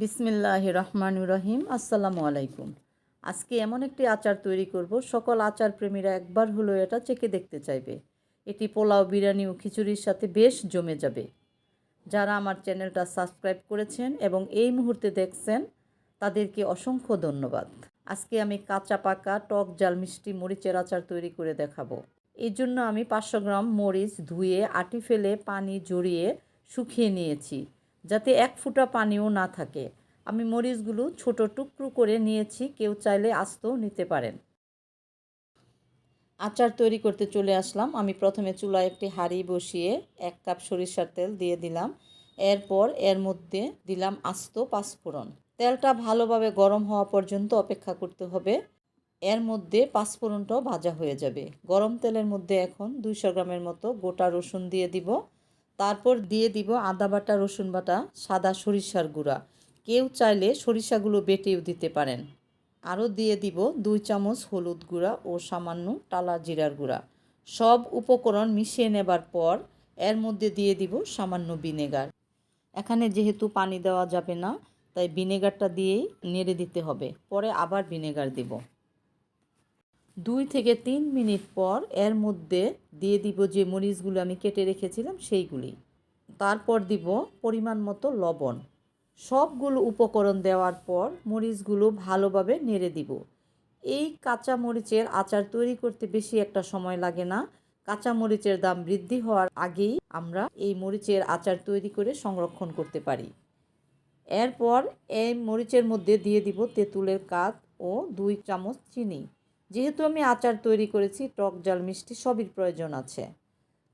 বিসমিল্লাহ রহমান রহিম, আসসালামু আলাইকুম। আজকে এমন একটি আচার তৈরি করব, সকল আচার প্রেমীরা একবার হলো এটা চেকে দেখতে চাইবে। এটি পোলাও, বিরিয়ানি ও খিচুড়ির সাথে বেশ জমে যাবে। যারা আমার চ্যানেলটা সাবস্ক্রাইব করেছেন এবং এই মুহূর্তে দেখছেন, তাদেরকে অসংখ্য ধন্যবাদ। আজকে আমি কাঁচা পাকা, টক জাল মিষ্টি মরিচের আচার তৈরি করে দেখাবো। এই জন্য আমি পাঁচশো গ্রাম মরিচ ধুয়ে, আটি ফেলে পানি জড়িয়ে শুকিয়ে নিয়েছি। যাতে এক ফুটা পানিও না থাকে। আমি মরিচগুলো ছোট টুকরো করে নিয়েছি, কেউ চাইলে আস্তও নিতে পারেন। আচার তৈরি করতে চলে আসলাম। আমি প্রথমে চুলায় একটি হাঁড়ি বসিয়ে এক কাপ সরিষার তেল দিয়ে দিলাম। এরপর এর মধ্যে দিলাম আস্ত পাঁচফোড়ন। তেলটা ভালোভাবে গরম হওয়া পর্যন্ত অপেক্ষা করতে হবে। এর মধ্যে পাঁচফোড়নটাও ভাজা হয়ে যাবে। গরম তেলের মধ্যে এখন দুইশো গ্রামের মতো গোটা রসুন দিয়ে দিব। তারপর দিয়ে দিব আদা বাটা, রসুন বাটা, সাদা সরিষার গুঁড়া। কেউ চাইলে সরিষাগুলো বেটেও দিতে পারেন। আরও দিয়ে দিব দুই চামচ হলুদ গুঁড়া ও সামান্য টালা জিরার গুঁড়া। সব উপকরণ মিশিয়ে নেবার পর এর মধ্যে দিয়ে দিব সামান্য ভিনেগার। এখানে যেহেতু পানি দেওয়া যাবে না, তাই ভিনেগারটা দিয়েই নেড়ে দিতে হবে। পরে আবার ভিনেগার দিব। দুই থেকে তিন মিনিট পর এর মধ্যে দিয়ে দিব যে মরিচগুলো আমি কেটে রেখেছিলাম সেইগুলি। তারপর দিব পরিমাণ মতো লবণ। সবগুলো উপকরণ দেওয়ার পর মরিচগুলো ভালোভাবে নেড়ে দিব। এই কাঁচা মরিচের আচার তৈরি করতে বেশি একটা সময় লাগে না। কাঁচা মরিচের দাম বৃদ্ধি হওয়ার আগেই আমরা এই মরিচের আচার তৈরি করে সংরক্ষণ করতে পারি। এরপর এই মরিচের মধ্যে দিয়ে দিব তেঁতুলের কাত ও দুই চামচ চিনি। যেহেতু আমি আচার তৈরি করেছি, টক জাল, মিষ্টি সবই প্রয়োজন আছে।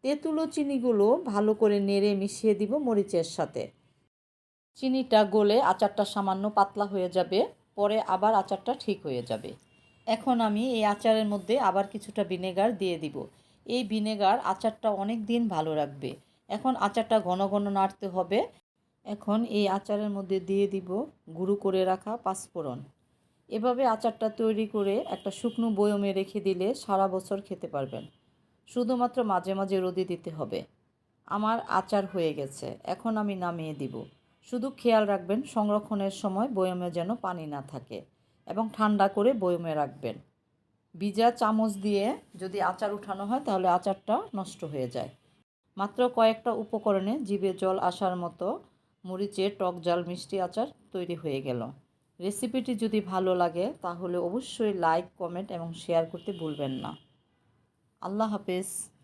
তেঁতুল চিনিগুলো ভালো করে নেড়ে মিশিয়ে দিব মরিচের সাথে। চিনিটা গলে আচারটা সামান্য পাতলা হয়ে যাবে, পরে আবার আচারটা ঠিক হয়ে যাবে। এখন আমি এই আচারের মধ্যে আবার কিছুটা ভিনেগার দিয়ে দিব। এই ভিনেগার আচারটা অনেক দিন ভালো রাখবে। এখন আচারটা ঘন ঘন নাড়তে হবে। এখন এই আচারের মধ্যে দিয়ে দিব গুঁড়ো করে রাখা পাঁচফোড়ন। এভাবে আচারটা তৈরি করে একটা শুকনো বয়মে রেখে দিলে সারা বছর খেতে পারবেন। শুধুমাত্র মাঝে মাঝে রোদে দিতে হবে। আমার আচার হয়ে গেছে, এখন আমি নামিয়ে দিব। শুধু খেয়াল রাখবেন, সংরক্ষণের সময় বয়মে যেন পানি না থাকে এবং ঠান্ডা করে বয়মে রাখবেন। ভিজা চামচ দিয়ে যদি আচার উঠানো হয়, তাহলে আচারটা নষ্ট হয়ে যায়। মাত্র কয়েকটা উপকরণে জিভে জল আসার মতো মরিচের টক জাল মিষ্টি আচার তৈরি হয়ে গেল। রেসিপিটি যদি ভালো লাগে, তাহলে অবশ্যই লাইক, কমেন্ট এবং শেয়ার করতে ভুলবেন না। আল্লাহ হাফেজ।